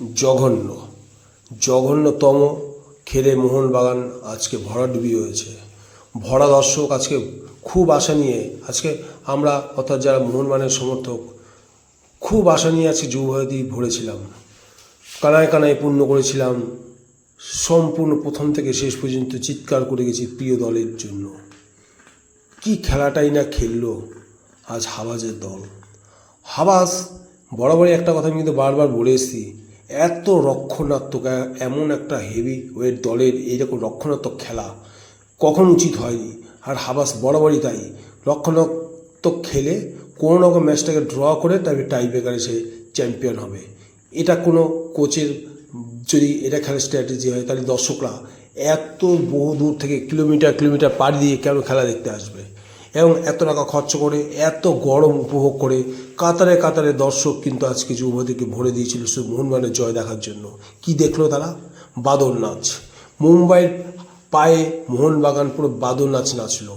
জঘন্য, জঘন্যতম খেলে মোহনবাগান আজকে ভরাডুবি হয়েছে। ভরা দর্শক আজকে খুব আশা নিয়ে, আজকে আমরা অর্থাৎ যারা মোহনবাগানের সমর্থক, খুব আশা নিয়ে আজকে যুবভারতী ভরেছিলাম। কানায় কানায় পূর্ণ করেছিলাম। সম্পূর্ণ প্রথম থেকে শেষ পর্যন্ত চিৎকার করে গেছি প্রিয় দলের জন্য। কি খেলাটাই না খেললো আজ হাবাজের দল। হাবাস বরাবরই একটা কথা আমি কিন্তু বারবার বলে এসেছি এত রক্ষণাত্মক, এমন একটা হেভি ওয়েট দলের এইরকম রক্ষণাত্মক খেলা কখন উচিত হয়নি। আর হাবাস বরাবরই তাই। রক্ষণাত্মক খেলে কোনো রকম ম্যাচটাকে ড্র করে তবে টাই ব্রেকারে সে চ্যাম্পিয়ন হবে। এটা কোনো কোচের যদি এটা খেলার স্ট্র্যাটেজি হয়, তাহলে দর্শকরা এত বহু দূর থেকে কিলোমিটার কিলোমিটার পাড়ি দিয়ে কেন খেলা দেখতে আসবে? এবং এত টাকা খরচ করে, এত গরম উপভোগ করে, কাতারে কাতারে দর্শক কিন্তু আজকে যুবতীকে ভরে দিয়েছিল শুধু মোহনবাগানের জয় দেখার জন্য। কি দেখল তারা? বাদল নাচ মুম্বাইয়ের পায়ে মোহনবাগান পুরো বাদল নাচ নাচলো।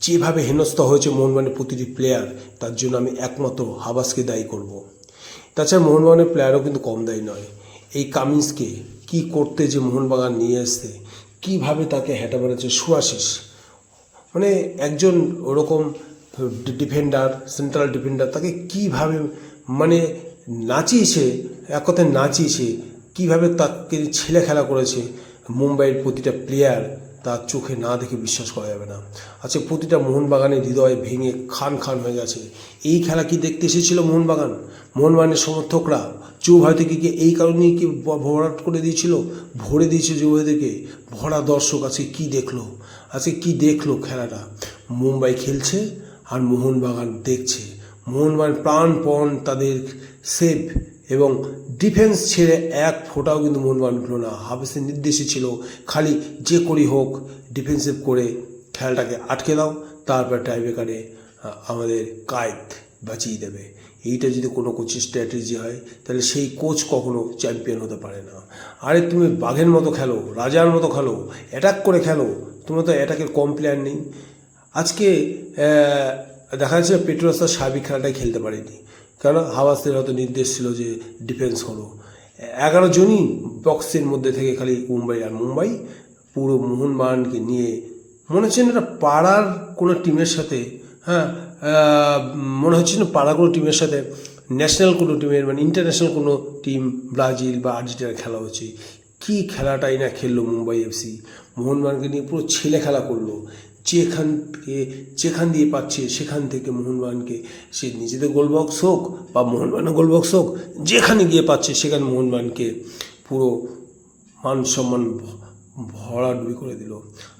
যেভাবে হেনস্থা হয়েছে মোহনবাগানের প্রতিটি প্লেয়ার তার জন্য আমি একমাত্র হাবাসকে দায়ী করব। তাছাড়া মোহনবাগানের প্লেয়ারও কিন্তু কম দায়ী নয়। এই কামিন্সকে কি করতে যে মোহনবাগান নিয়ে আসতে, কীভাবে তাকে হেঁটে বেড়াচ্ছে সুয়াশিস মানে একজন ওরকম ডিফেন্ডার সেন্ট্রাল ডিফেন্ডার তাকে কীভাবে মানে নাচিয়েছে, এক কথায় নাচিয়েছে, কীভাবে তাকে ছেলে খেলা করেছে, মুম্বাইয়ের প্রতিটা প্লেয়ার তার চোখে না দেখে বিশ্বাস করা যাবে না। আচ্ছা প্রতিটা মোহনবাগানের হৃদয় ভেঙে খান খান হয়ে গেছে। এই খেলা কি দেখতে এসেছিল মোহনবাগান? মোহনবাগানের সমর্থকরা যুব ভারতীকে কি এই কারণেই কি ভরাট করে দিয়েছিল? ভরে দিয়েছে যুব ভারতীকে ভরা দর্শক আছে কি দেখল? আজকে কি দেখল খেলাটা? মুম্বাই খেলছে আর মোহনবাগান দেখছে। মোহনবাগান প্রাণপণ তাদের সেভ এবং ডিফেন্স ছেড়ে এক ফোটাও কিন্তু মোহনবাগান উঠল না। হাফিসের নির্দেশে ছিল খালি যে করি হোক ডিফেন্সিভ করে খেলাটাকে আটকে দাও, তারপর টাইব্রেকারে আমাদের কায়েদ বাঁচিয়ে দেবে। এইটা যদি কোনো কোচের স্ট্র্যাটেজি হয়, তাহলে সেই কোচ কখনো চ্যাম্পিয়ন হতে পারে না। আরে তুমি বাঘের মতো খেলো, রাজার মতো খেলো অ্যাটাক করে খেলো তোমার তো অ্যাটাকের কম নেই। আজকে দেখা যাচ্ছে পেট্রোসার সার্বিক খেলাটাই খেলতে পারেনি। কারণ হাওয়াসের হয়তো নির্দেশ ছিল যে ডিফেন্স করো। এগারো জনই বক্সের মধ্যে থেকে খালি মুম্বাই আর মুম্বাই পুরো মোহনবাগানকে নিয়ে মনে হচ্ছে না পাড়ার কোনো টিমের সাথে হ্যাঁ মনে হচ্ছে না পাড়া কোনো টিমের সাথে ন্যাশনাল কোনো টিমের মানে ইন্টারন্যাশনাল কোনো টিম ব্রাজিল বা আর্জেন্টিনার খেলা হচ্ছে। কি খেলাটাই না খেললো মুম্বাই এফসি মোহনবাগানকে নিয়ে পুরো ছেলে খেলা করল। যেখান থেকে, যেখান দিয়ে পাচ্ছে, সেখান থেকে মোহনবাগানকে সে নিজেদের গোলবক্স হোক বা মোহনবাগানের গোলবক্স হোক, যেখানে গিয়ে পাচ্ছে সেখানে মোহনবাগানকে পুরো মান সম্মান ভরাডুবি করে দিল।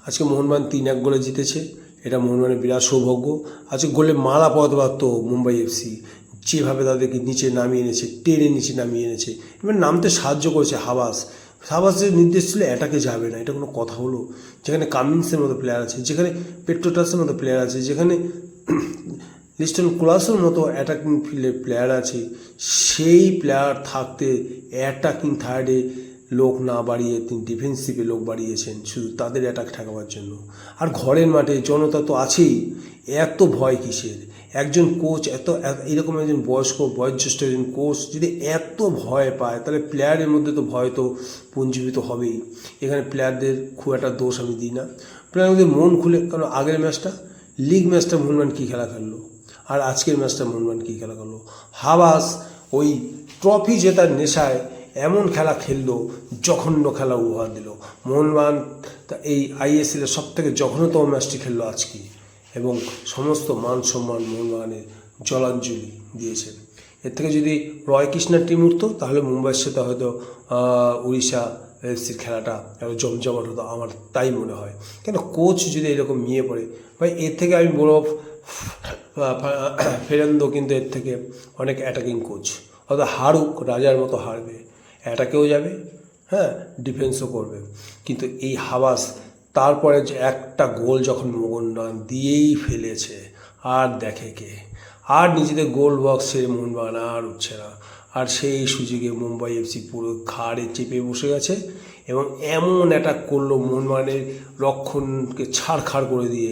আজকে মোহনবাগান তিন এক গোলে জিতেছে। এটা মোহনবাগানের বিরাট সৌভাগ্য। আজকে গোলে মালা পড়াতে পারত মুম্বাই এফসি যেভাবে তাদেরকে নিচে নামিয়ে এনেছে, টেনে নিচে নামিয়ে এনেছে। এবার নামতে সাহায্য করেছে হাবাস। হাবাসের নির্দেশ ছিল অ্যাটাকে যাবে না, এটা কোনো কথা হলো। যেখানে কামিন্সের মতো প্লেয়ার আছে, যেখানে পেট্রোটাসের মতো প্লেয়ার আছে, যেখানে লিস্টন ক্লাসের মতো অ্যাটাকিং প্লেয়ার আছে, সেই প্লেয়ার থাকতে অ্যাটাকিং থার্ডে লোক না বাড়িয়ে, তিনি ডিফেন্সিভে লোক বাড়িয়েছেন শুধু তাদের অ্যাটাক ঠেকাবার জন্য। আর ঘরের মাঠে জনতা তো আছেই, এত ভয় কিসের? একজন কোচ এত এরকম একজন বয়স্ক, বয়োজ্যেষ্ঠ একজন কোচ যদি এত ভয় পায়, তাহলে প্লেয়ারের মধ্যে তো ভয় তো পুঞ্জীবিত হবেই। এখানে প্লেয়ারদের খুব একটা দোষ আমি দিই না। প্লেয়ারদের মন খুলে কারণ আগের ম্যাচটা লিগ ম্যাচটা মোহনবাগান কী খেলা খেললো? আর আজকের ম্যাচটা মোহনবাগান কী খেলা খেললো হাবাস ওই ট্রফি জেতার নেশায় এমন খেলা খেললো, জঘন্য খেলা উপহার দিল। মোহনবাগান তা এই আইএসএলের সব থেকে জঘন্যতম ম্যাচটি খেললো আজকে। এবং সমস্ত মান সম্মান মোহনবাগানের জলাঞ্জলি দিয়েছে এর থেকে যদি রয় কৃষ্ণার টিম উঠতো, তাহলে মুম্বাইয়ের সাথে হয়তো উড়িষ্যা এফসির খেলাটা আরও জমজমাট হতো আমার তাই মনে হয়। কেন কোচ যদি এরকম নিয়ে পড়ে, ভাই এর থেকে আমি বলব ফেরান্দো কিন্তু এর থেকে অনেক অ্যাটাকিং কোচ হয়তো হারুক, রাজার মতো হারবে। অ্যাটাকেও যাবে হ্যাঁ ডিফেন্সও করবে। কিন্তু এই হাবাস তারপরে যে একটা গোল যখন মোহনবাগান দিয়েই ফেলেছে, আর দেখে কে? আর নিজেদের গোল বক্স মোহনবাগান আর উঠছে না। আর সেই সুযোগে মুম্বাই এফসি পুরো ঘাড়ে চেপে বসে গেছে এবং এমন অ্যাটাক করল মোহনবাগানের রক্ষণকে ছাড়খাড় করে দিয়ে।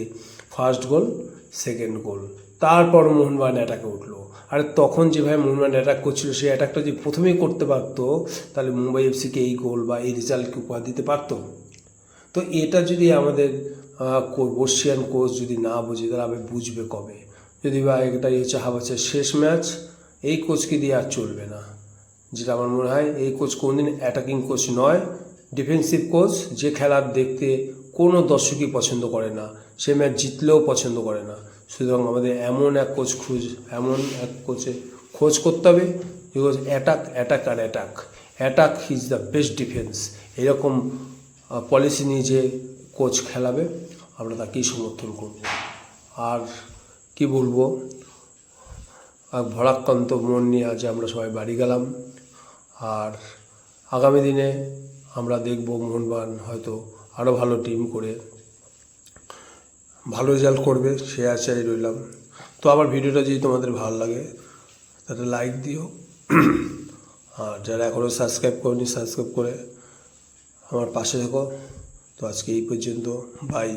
ফার্স্ট গোল সেকেন্ড গোল তারপর মোহনবাগান অ্যাটাকে উঠল। আর তখন যেভাবে মোহনবাগান অ্যাটাক করছিল, সেই অ্যাটাকটা যদি প্রথমেই করতে পারতো, তাহলে মুম্বাই এফসিকে এই গোল বা এই রেজাল্টকে উপহার দিতে পারতো? তো এটা যদি আমাদের বর্ষিয়ান কোচ যদি না বুঝে, তাহলে আমি বুঝবে কবে? যদি বা এটাই হচ্ছে হাবাসের শেষ ম্যাচ, এই কোচকে দিয়ে আর চলবে না। যেটা আমার মনে হয়, এই কোচ কোনদিন অ্যাটাকিং কোচ নয় ডিফেন্সিভ কোচ যে খেলার দেখতে কোনো দর্শকই পছন্দ করে না, সে ম্যাচ জিতলেও পছন্দ করে না। সুতরাং আমাদের এমন এক কোচ খুঁজ, এমন এক কোচে খোঁজ করতে হবে because attack attack R attack attack is the best defence এরকম পলিসি নিয়ে যে কোচ খেলাবে, আমরা তাকেই সমর্থন করব। আর কি বলব? আর ভরাক্রান্ত মন নিয়ে আজ আমরা সবাই বাড়ি গেলাম। আর আগামী দিনে আমরা দেখব মোহনবাগান হয়তো আরও ভালো টিম করে ভালো রেজাল্ট করবে, সে আশায় রইলাম। তো আমার ভিডিওটা যদি তোমাদের ভালো লাগে, তাহলে লাইক দিও। আর যারা এখনও সাবস্ক্রাইব করেনি সাবস্ক্রাইব করে আমার পাশে থেকো। তো আজকে এই পর্যন্ত। বাই